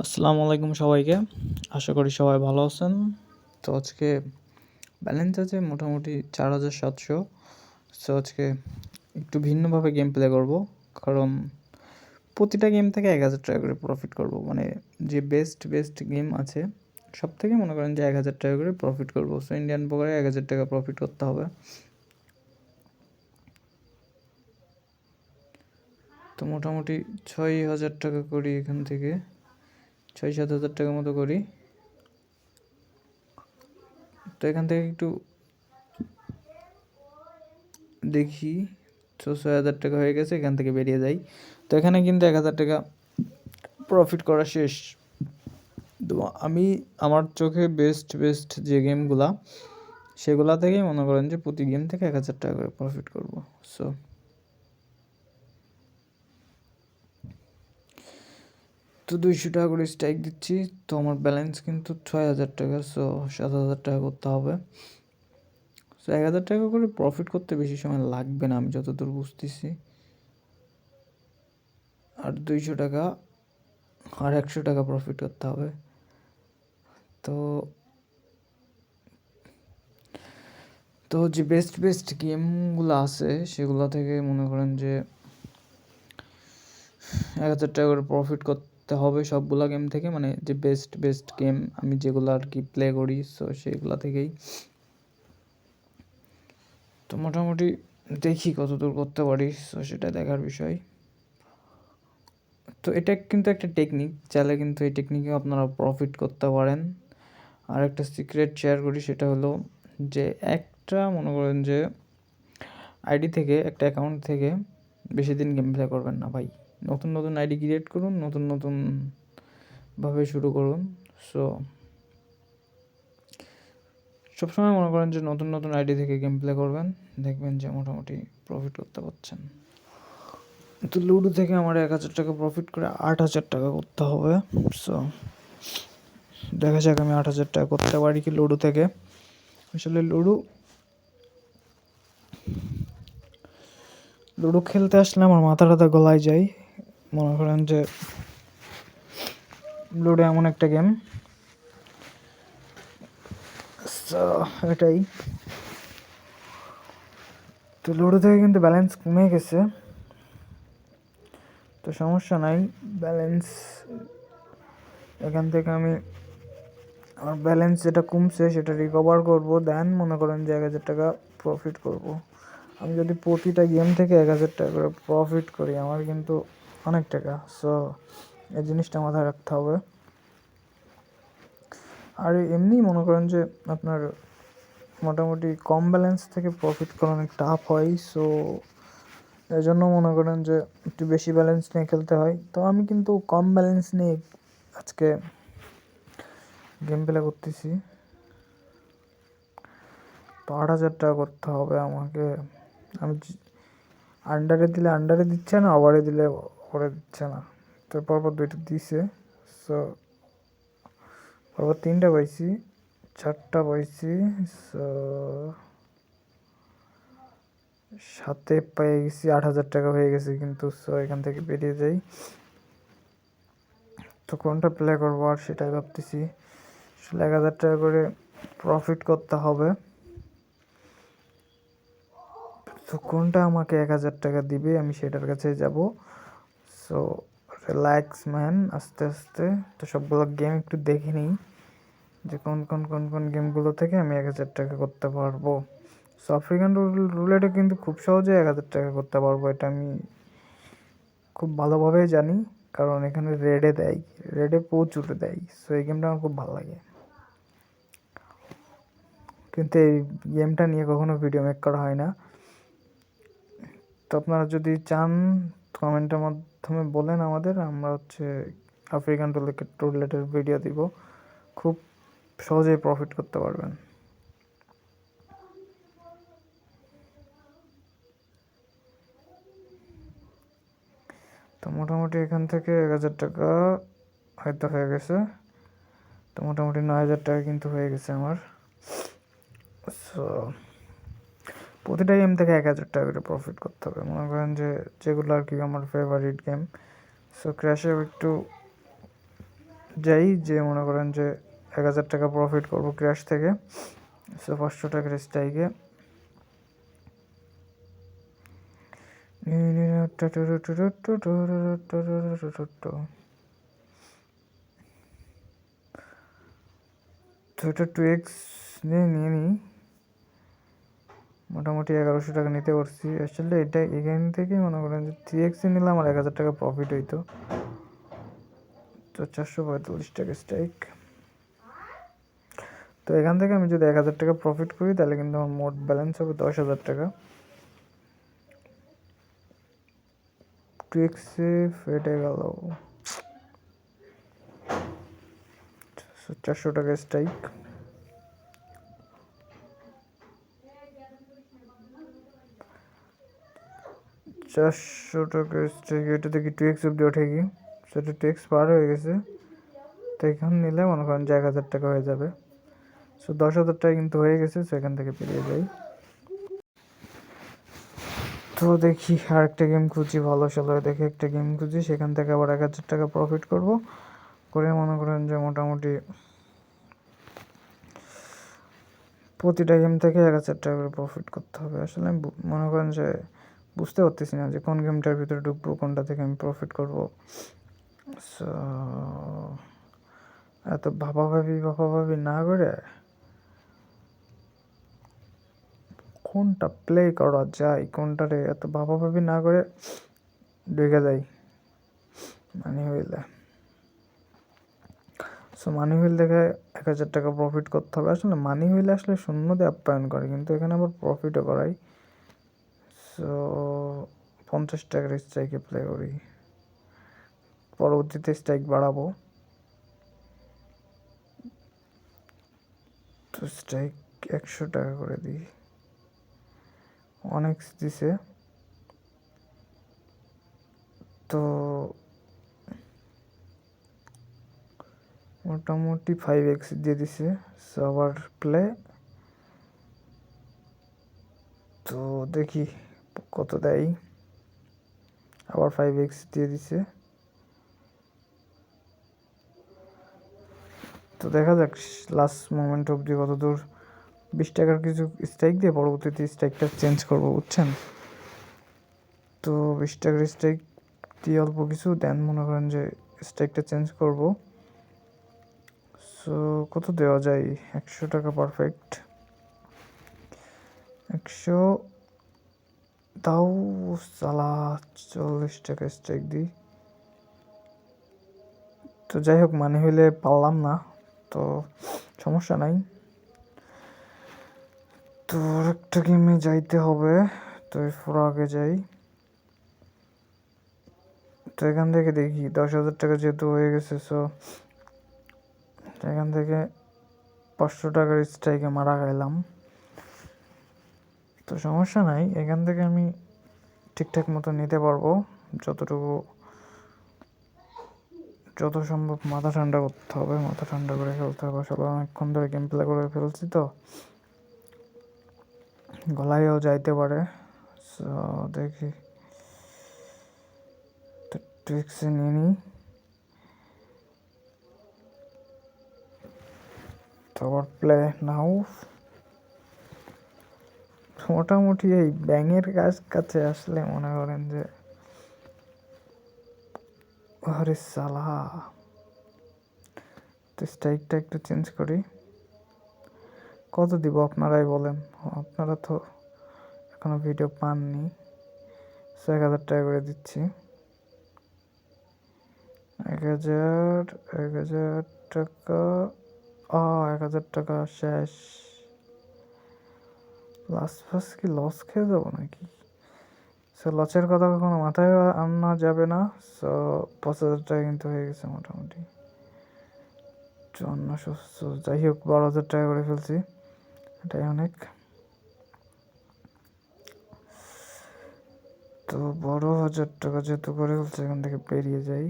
আসসালামু আলাইকুম সবাইকে। আশা করি সবাই ভালো আছেন। তো আজকে ব্যালেন্স আছে মোটামুটি চার হাজার সাতশো। সো আজকে একটু ভিন্নভাবে গেম প্লে করব। কারণ প্রতিটা গেম থেকে এক হাজার টাকা করে প্রফিট করব। মানে যে বেস্ট বেস্ট গেম আছে, সব থেকে মনে করেন যে এক হাজার টাকা করে প্রফিট করব। সো ইন্ডিয়ান পোকারে এক হাজার টাকা প্রফিট করতে হবে। তো মোটামুটি ছয় হাজার টাকা করি এখান থেকে। ছয় সাত হাজার টাকার মতো করি। তো এখান থেকে একটু দেখি, তো ছয় হাজার টাকা হয়ে গেছে, এখান থেকে বেরিয়ে যাই। তো এখানে কিন্তু এক হাজার টাকা প্রফিট করা শেষ। তো আমি আমার চোখে বেস্ট বেস্ট যে গেমগুলা সেগুলা থেকেই মনে করেন যে প্রতি গেম থেকে এক হাজার টাকা করে প্রফিট করব। সো তো দুইশো টাকা করে স্ট্রাইক দিচ্ছি। তো আমার ব্যালেন্স কিন্তু ছয় হাজার টাকা সো সাত হাজার টাকা করতে হবে। সো এক হাজার টাকা করে প্রফিট করতে বেশি সময় লাগবে না, আমি যতদূর বুঝতেছি। আর দুইশো টাকা, আর একশো টাকা প্রফিট করতে হবে। তো তো যে বেস্ট বেস্ট গেমগুলো আছে, সেগুলো থেকে মনে করেন যে এক হাজার টাকা করে প্রফিট করতে করতে হবে সবগুলা গেম থেকে। মানে যে বেস্ট বেস্ট গেম আমি যেগুলো আর কি প্লে করি সো সেগুলো থেকেই। তো মোটামুটি দেখি কত দূর করতে পারি সো সেটা দেখার বিষয়। তো এটা কিন্তু একটা টেকনিক চাইলে কিন্তু এই টেকনিকে আপনারা প্রফিট করতে পারেন। আর একটা সিক্রেট শেয়ার করি, সেটা হলো যে একটা, মনে করেন যে আইডি থেকে, একটা অ্যাকাউন্ট থেকে বেশি দিন গেম প্লে করবেন না ভাই। নতুন নতুন আইডি ক্রিয়েট করুন, নতুন নতুনভাবে শুরু করুন। সো সবসময় মনে করেন যে নতুন নতুন আইডি থেকে গেম প্লে করবেন, দেখবেন যে মোটামুটি প্রফিট করতে পারছেন। তো লুডো থেকে আমার এক হাজার টাকা প্রফিট করে আট হাজার টাকা করতে হবে। সো দেখা যাক আমি আট হাজার টাকা করতে পারি কি লুডো থেকে। আসলে লুডো লুডো খেলতে আসলে আমার মাথা টাথা গলায় যায়। মনে করেন যে লুডো এমন একটা গেম। এটাই। তো লুডো থেকে কিন্তু ব্যালেন্স কমে গেছে। তো সমস্যা নাই ব্যালেন্স এখান থেকে আমি আমার ব্যালেন্স যেটা কমছে সেটা রিকভার করব। দেন মনে করেন যে এক হাজার টাকা প্রফিট করব। আমি যদি প্রতিটা গেম থেকে এক হাজার টাকা করে প্রফিট করি, আমার কিন্তু অনেক টাকা। সো এই জিনিসটা মাথায় রাখতে হবে। আর এমনি মনে করেন যে আপনার মোটামুটি কম ব্যালেন্স থেকে প্রফিট করা অনেক টাফ হয়। সো এই জন্য মনে করেন যে একটু বেশি ব্যালেন্স নিয়ে খেলতে হয়। তো আমি কিন্তু কম ব্যালেন্স নিয়ে আজকে গেম প্লে করতেছি। তো আট হাজার টাকা করতে হবে আমাকে। আমি আন্ডারে দিলে আন্ডারে দিচ্ছে না ওভারে দিলে করে দিচ্ছে না। তো পরপর দুইটা দিছে। সো পরপর তিনটা পাইছি, চারটা পাইছি সো সাথে পেয়ে গেছি, আট হাজার টাকা হয়ে গেছে কিন্তু সো এখান থেকে বেরিয়ে যাই। তো কোনটা প্লে করব আর সেটাই ভাবতেছি। আসলে এক হাজার টাকা করে প্রফিট করতে হবে। তো কোনটা আমাকে এক হাজার টাকা দিবে, আমি সেটার কাছে যাব। সো রিল্যাক্স ম্যান আস্তে আস্তে। তো সবগুলো গেম একটু দেখে নিই। যে কোন কোন কোন কোন গেমগুলো থেকে আমি এক হাজার টাকা করতে পারব। সো আফ্রিকান রুলেটে কিন্তু খুব সহজে এক হাজার টাকা করতে পারব। এটা আমি খুব ভালোভাবেই জানি। কারণ এখানে রেডে দেয়। রেডে প্রচুর দেয়। সো এই গেমটা আমার খুব ভালো লাগে। কিন্তু এই গেমটা নিয়ে কখনো ভিডিও মেক করা হয় না। তো আপনারা যদি চান কমেন্টের মাধ্যমে বলেন আমাদের। আমরা হচ্ছে আফ্রিকান টুলেটের ভিডিও দিব। খুব সহজেই প্রফিট করতে পারবেন। তো মোটামুটি এখান থেকে এক হাজার টাকা হয়তো হয়ে গেছে। তো মোটামুটি নয় হাজার টাকা কিন্তু হয়ে গেছে আমার। সো প্রতিটা গেম থেকে এক হাজার টাকা করে প্রফিট করতে হবে। মনে করেন যে, যেগুলো আর কি আমার ফেভারিট গেম সো ক্র্যাশে একটু যাই, যে মনে করেন যে, এক হাজার টাকা প্রফিট করব ক্র্যাশ থেকে। সো পাঁচশো টাকার স্ট্রাইকে টু এক্স নিয়ে নিয়ে নিই মোটামুটি এগারোশো টাকা নিতে পারছি। আসলে এটা এখান থেকেই মনে করেন যে থ্রি এক্সে নিলে আমার এক হাজার টাকা প্রফিট হইতো। তো চারশো পঁয়তাল্লিশ টাকা স্ট্রাইক তো এখান থেকে আমি যদি এক হাজার টাকা প্রফিট করি, তাহলে কিন্তু আমার মোট ব্যালেন্স হবে দশ হাজার টাকা। টু এক্সে ফেটে গেল। চারশো টাকা স্ট্রাইক চারশো টাকা স্ট্রাইক এটা দেখি টু এক্স অব্দি ওঠে কি সেটা টু এক্স পার হয়ে গেছে। তো এখান নিলে মনে করেন যে এক হাজার টাকা হয়ে যাবে। সো দশ হাজার টাকা কিন্তু হয়ে গেছে। সো এখান থেকে পেরিয়ে যাই। তো দেখি আরেকটা গেম খুঁজি, ভালো চলো দেখে একটা গেম খুঁজি, সেখান থেকে আবার এক হাজার টাকা প্রফিট করব। করে মনে করেন যে মোটামুটি প্রতিটা গেম থেকে এক হাজার টাকা করে প্রফিট করতে হবে। আসলে মনে করেন যে বুঝতে পারতেছি না যে কোন গেমটার ভিতরে ঢুকবো, কোনটা থেকে আমি প্রফিট করব। সো এত ভাবাভাবি ভাবাভাবি না করে কোনটা প্লে করা যায়, কোনটারে এত ভাবাভাবি না করে ঢুকে যাই। মানি হইলে সো মানি হুইল দেখে এক হাজার টাকা প্রফিট করতে হবে। আসলে মানি হুইল আসলে শূন্য দিয়ে আপ্যায়ন করে, কিন্তু এখানে আবার প্রফিটও করাই পঞ্চাশ টাকার স্ট্রাইকে প্লে করি। পরবর্তীতে স্ট্রাইক বাড়াবো। তো স্ট্রাইক একশো টাকা করে দিই। অনেক দিছে। তো, মোটামুটি ফাইভ এক্স দিয়ে দিছে। সো, আবার প্লে তো, দেখি। কত দেয়? আবার ফাইভ এক্স দিয়ে দিছে। তো দেখা যাক লাস্ট মোমেন্ট অবধি কত দূর। বিশ টাকার কিছু স্ট্রাইক দিয়ে পরবর্তীতে স্ট্রাইকটা চেঞ্জ করব, বুঝছেন? তো বিশ টাকার স্ট্রাইক দিয়ে অল্প কিছু দেন মনে করেন যে স্ট্রাইকটা চেঞ্জ করব। সো কত দেওয়া যায়? একশো টাকা পারফেক্ট একশো তাও সালা চল্লিশ টাকা স্ট্রাইক দিই। তো যাই হোক মানে হইলে পারলাম না, তো সমস্যা নাই। তো একটা গেমে যাইতে হবে, তো এরপর আগে যাই। তো এখান থেকে দেখি, দশ হাজার টাকা যেহেতু হয়ে গেছে সো এখান থেকে পাঁচশো টাকার স্ট্রাইকে মারা গেলাম। তো সমস্যা নাই, এখান থেকে আমি ঠিকঠাক মতো নিতে পারব, যতটুকু, যত সম্ভব মাথা ঠান্ডা করতে হবে, মাথা ঠান্ডা করে খেলতে হবে আসলে অনেকক্ষণ ধরে গেম প্লে করে ফেলছি তো। গলায়ও যাইতে পারে সো দেখি। ট্রিক্সে নিয়ে নিই। তো প্লে নাও মোটামুটি এই ব্যাঙের কাজ কাছে আসলে মনে করেন যে আরে সালা। তো স্ট্রাইকটা একটু চেঞ্জ করি। কত দিব আপনারাই বলেন। আপনারা তো এখনও ভিডিও পাননি। সো এক হাজার টাকা করে দিচ্ছি। এক হাজার এক হাজার টাকা ও এক হাজার টাকা শেষ। লাস্ট ফার্স্ট কি লস খেয়ে যাব নাকি? সো লসের কথা কখনো মাথায় আনা যাবে না। সো পাঁচ হাজার টাকা কিন্তু হয়ে গেছে মোটামুটি। চুয়ান্নশো যাই হোক, বারো হাজার টাকা করে ফেলছি। এটাই অনেক। তো বারো হাজার টাকা যেহেতু করে ফেলছে, এখান থেকে বেরিয়ে যাই।